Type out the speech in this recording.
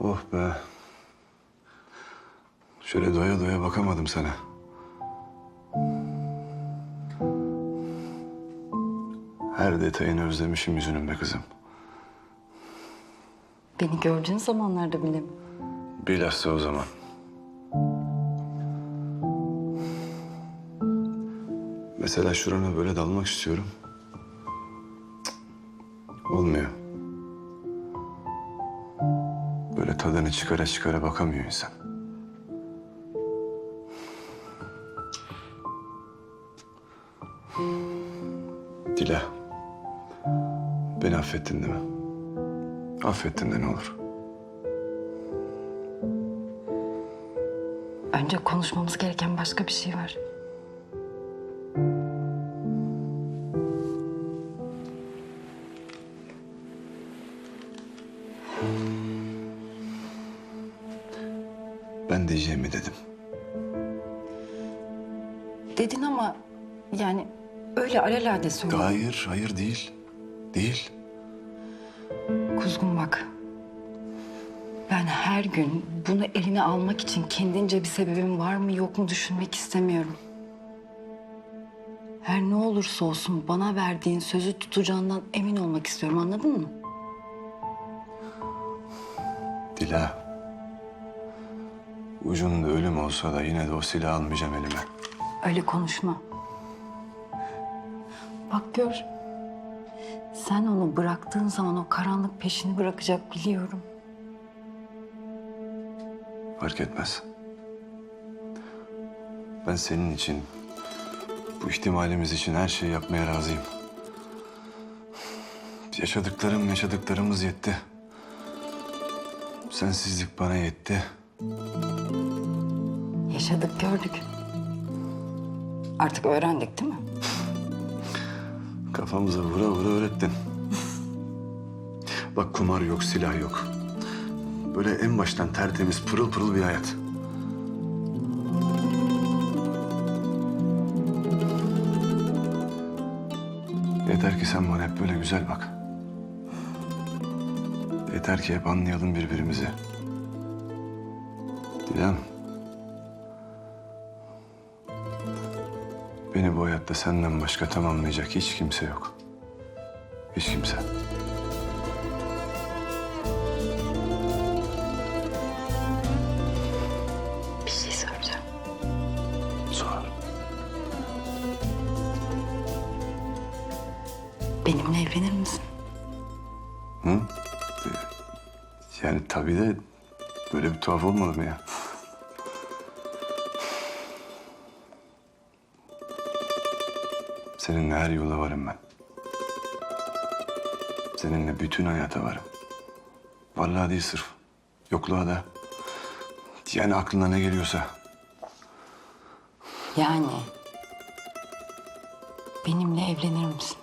Oh be. Şöyle doya doya bakamadım sana. Her detayını özlemişim yüzünün be kızım. Beni gördüğün zamanlarda bile mi? Bilhassa o zaman. Mesela şurana böyle dalmak istiyorum. Olmuyor. Böyle tadını çıkara çıkara bakamıyor insan. Dila. Beni affettin değil mi? Affettin de ne olur. Önce konuşmamız gereken başka bir şey var. Ben diyeceğimi dedim. Dedin ama yani öyle alelade söyledin. Hayır, hayır değil. Değil. Kuzgun bak. Ben her gün bunu eline almak için kendince bir sebebim var mı yok mu düşünmek istemiyorum. Her ne olursa olsun bana verdiğin sözü tutacağından emin olmak istiyorum anladın mı? Dila. Ucunda ölüm olsa da yine de o silahı almayacağım elime. Öyle konuşma. Bak gör. Sen onu bıraktığın zaman o karanlık peşini bırakacak biliyorum. Fark etmez. Ben senin için, bu ihtimalimiz için her şeyi yapmaya razıyım. Yaşadıklarım, yaşadıklarımız yetti. Sensizlik bana yetti. Yaşadık gördük. Artık öğrendik değil mi? Kafamıza vura vura öğrettin. Bak kumar yok, silah yok. Böyle en baştan tertemiz, pırıl pırıl bir hayat. Yeter ki sen bana hep böyle güzel bak. Yeter ki hep anlayalım birbirimizi. Dilan. Beni bu hayatta senden başka tamamlayacak hiç kimse yok. Hiç kimse. Bir şey söyleyeceğim. Sor. Benimle evlenir misin? Hı? Yani tabii de böyle bir tuhaf olmadı mı ya? Seninle her yola varım ben. Seninle bütün hayata varım. Vallahi değil sırf. Yokluğa da. Yani aklına ne geliyorsa. Yani benimle evlenir misin?